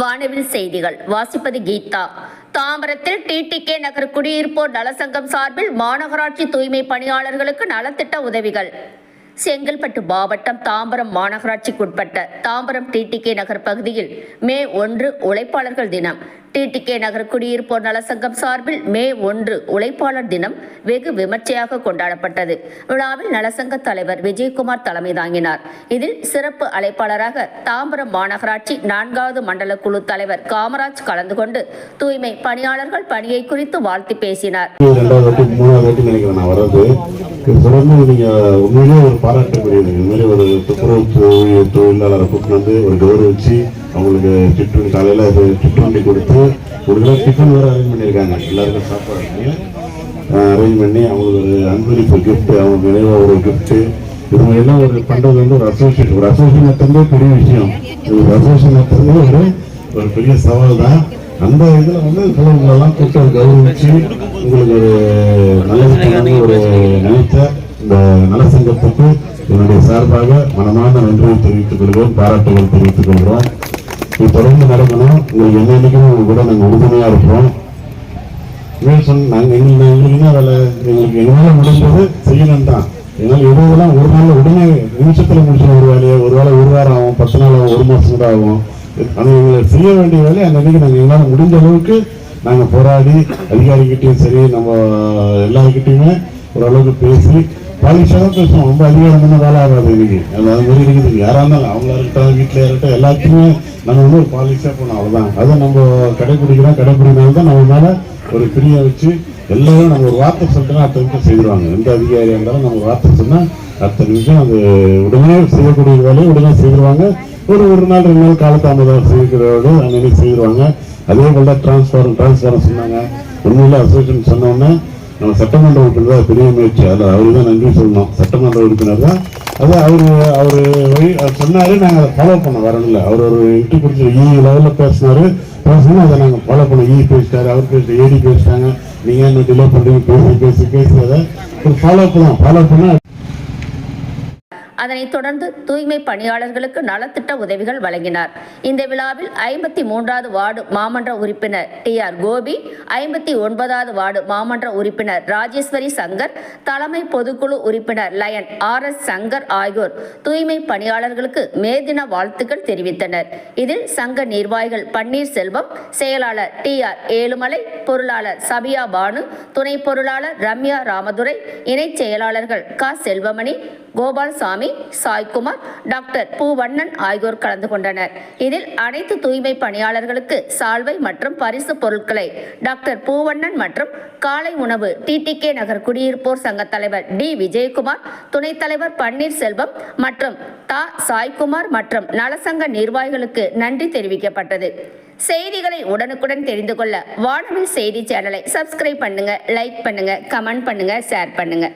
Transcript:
வானவில் செய்திகள். வாசிப்பது கீதா. தாம்பரத்தில் டிடிகே நகர் குடியிருப்போர் நலசங்கம் சார்பில் மாநகராட்சி தூய்மை பணியாளர்களுக்கு நலத்திட்ட உதவிகள். செங்கல்பட்டு மாவட்டம் தாம்பரம் மாநகராட்சிக்குட்பட்ட தாம்பரம் டிடிகே நகர் பகுதியில் மே ஒன்று உழைப்பாளர்கள் தினம். டிடிகே நகர் குடியிருப்போர் நலசங்கம் சார்பில் மே ஒன்று உழைப்பாளர் தினம் வெகு விமர்சையாக கொண்டாடப்பட்டது. விழாவில் நலசங்க தலைவர் விஜயகுமார் தலைமை தாங்கினார். இதில் சிறப்பு அழைப்பாளராக தாம்பரம் மாநகராட்சி நான்காவது மண்டல குழு தலைவர் காமராஜ் கலந்து கொண்டு தூய்மை பணியாளர்கள் பணியை குறித்து வாழ்த்து பேசினார். தொடர்ந்து ஒரு பாராட்டுக்குரியது. ஒரு துப்புரவு தொழிலாளரை கூப்பிட்டு வந்து ஒரு கௌரவிச்சு அவங்களுக்கு சிற்றுண்டி காலையில் அது சிற்றுண்டி கொடுத்து ஒரு டிஃபன் வேறு அரேஞ்ச் பண்ணியிருக்காங்க. எல்லாருக்கும் சாப்பாடு அரேஞ்ச் பண்ணி அவங்களுக்கு ஒரு அன்பளிப்பு கிஃப்ட்டு அவங்க நினைவாக ஒரு கிஃப்ட்டு இவங்க எல்லாம் ஒரு பண்ணுறது வந்து ஒரு அசோசியேட் ஒரு அசோசியேட் நடத்துறதே பெரிய விஷயம். ஒரு அசோசியேட் நடத்துறதே ஒரு ஒரு பெரிய சவால் தான். அந்த இதில் வந்து சிலவங்களெல்லாம் கூட்டம் கௌரவிச்சு உங்களுக்கு ஒரு நல்லது ஒரு நினைத்த இந்த நலசங்கத்துக்கு என்னுடைய சார்பாக மனமான நன்றியை தெரிவித்துக் கொள்கிறோம் பாராட்டுகள் தெரிவித்துக் கொள்கிறோம். இது தொடர்ந்து நடக்கணும். உங்களுக்கு என்னைக்கும் உங்க கூட நாங்கள் உறுதுணையாக இருப்போம் சொன்ன நாங்கள் எங்களுக்கு எங்களுக்கு என்ன வேலை எங்களுக்கு எங்களால் முடிஞ்சது செய்யணும் தான். எங்களால் இருபதுலாம் ஒரு நாள் உடனே நிமிஷத்தில் முடிச்சு ஒரு வேலையை ஒரு வேலை ஒரு வாரம் ஆகும் பத்து நாள் ஆகும் ஒரு மாதம் கூட ஆகும். ஆனால் எங்களை செய்ய வேண்டிய வேலையை அந்த அன்றைக்கி நாங்கள் எங்களால் முடிஞ்ச அளவுக்கு நாங்கள் போராடி அதிகாரிகிட்டையும் சரி நம்ம எல்லாருக்கிட்டையுமே ஓரளவுக்கு பேசி பாலிஷாக தான் பேசுவோம் ரொம்ப அதிகாரமான வேலை ஆகாது இன்னைக்கு. அது அது மாதிரி இருக்குது. யாராக இருந்தாலும் அவங்களா இருக்கட்டும் வீட்டில் இருக்கட்டும் எல்லாத்தையுமே நம்ம வந்து ஒரு பாலிசியாக போனோம் அவ்வளோதான் அதை நம்ம கடைப்பிடிக்கிறோம் கடைப்பிடினால தான் நம்ம மேலே ஒரு பிரியை வச்சு எல்லாரும் நம்ம ஒரு வார்த்தை சொல்லிட்டோம்னா அத்தனை நிமிஷம் செய்திருவாங்க. எந்த அதிகாரியாக இருந்தாலும் நம்ம வார்த்தை சொன்னால் அத்தனை நிமிஷம் அது உடனே செய்யக்கூடிய வேலையை உடனே செய்திருவாங்க. ஒரு ஒரு நாள் ரெண்டு நாள் காலத்தாமதம் செய்கிறோடு அன்னைக்கு செய்திருவாங்க. அதே போல் தான் டிரான்ஸ்ஃபாரம் டிரான்ஸ்ஃபாரம் சொன்னாங்க. உண்மையில் அசோசியேஷன் சொன்னோன்னே நம்ம சட்டமன்ற உறுப்பினர் தான் பெரிய முயற்சி. அதில் அவருக்கு தான் நன்றி சொல்லணும். சட்டமன்ற உறுப்பினர் தான் அது அவர் அவர் சொன்னார் நாங்கள் அதை ஃபாலோ பண்ண வரல. E e அவர் ஒரு இன்ட்ரி பிடிச்சி ஈ லெவலில் பேசினார். பேசணும் அதை நாங்கள் ஃபாலோ பண்ண இ பேசிட்டார் அவர் பேசிட்டு ஏடி பேசிட்டாங்க. நீங்கள் என்ன டிலே பண்ணுறீங்க பேசி பேசி பேசி அதை ஒரு ஃபாலோ பண்ணலாம் ஃபாலோ பண்ணால் அதனைத் தொடர்ந்து தூய்மை பணியாளர்களுக்கு நலத்திட்ட உதவிகள் வழங்கினார். இந்த விழாவில் ஐம்பத்தி மூன்றாவது வார்டு மாமன்ற உறுப்பினர் டி ஆர் கோபி ஐம்பத்தி ஒன்பதாவது வார்டு மாமன்ற உறுப்பினர் ராஜேஸ்வரி சங்கர் தலைமை பொதுக்குழு உறுப்பினர் லயன் ஆர் எஸ் சங்கர் ஆகியோர் தூய்மை பணியாளர்களுக்கு மே தின வாழ்த்துக்கள் தெரிவித்தனர். இதில் சங்க நிர்வாகிகள் பன்னீர்செல்வம் செயலாளர் டி ஆர் ஏழுமலை பொருளாளர் சபியா பானு துணை பொருளாளர் ரம்யா ராமதுரை இணைச் செயலாளர்கள் க செல்வமணி கோபால்சாமி சாய்குமார் டாக்டர் பூவண்ணன் ஆகியோர் கலந்து கொண்டனர். இதில் அனைத்து தூய்மை பணியாளர்களுக்கு சால்வை மற்றும் பரிசு பொருட்களை டாக்டர் பூவண்ணன் மற்றும் காலை உணவு டிடிகே நகர் குடியிருப்போர் சங்க தலைவர் டி விஜயகுமார் துணைத் தலைவர் பன்னீர்செல்வம் மற்றும் தா சாய்குமார் மற்றும் நலசங்க நிர்வாகிகளுக்கு நன்றி தெரிவிக்கப்பட்டது. செய்திகளை உடனுக்குடன் தெரிந்து கொள்ள வானவில் செய்தி சேனலை சப்ஸ்கிரைப் பண்ணுங்க லைக் பண்ணுங்க கமெண்ட் பண்ணுங்க ஷேர் பண்ணுங்க.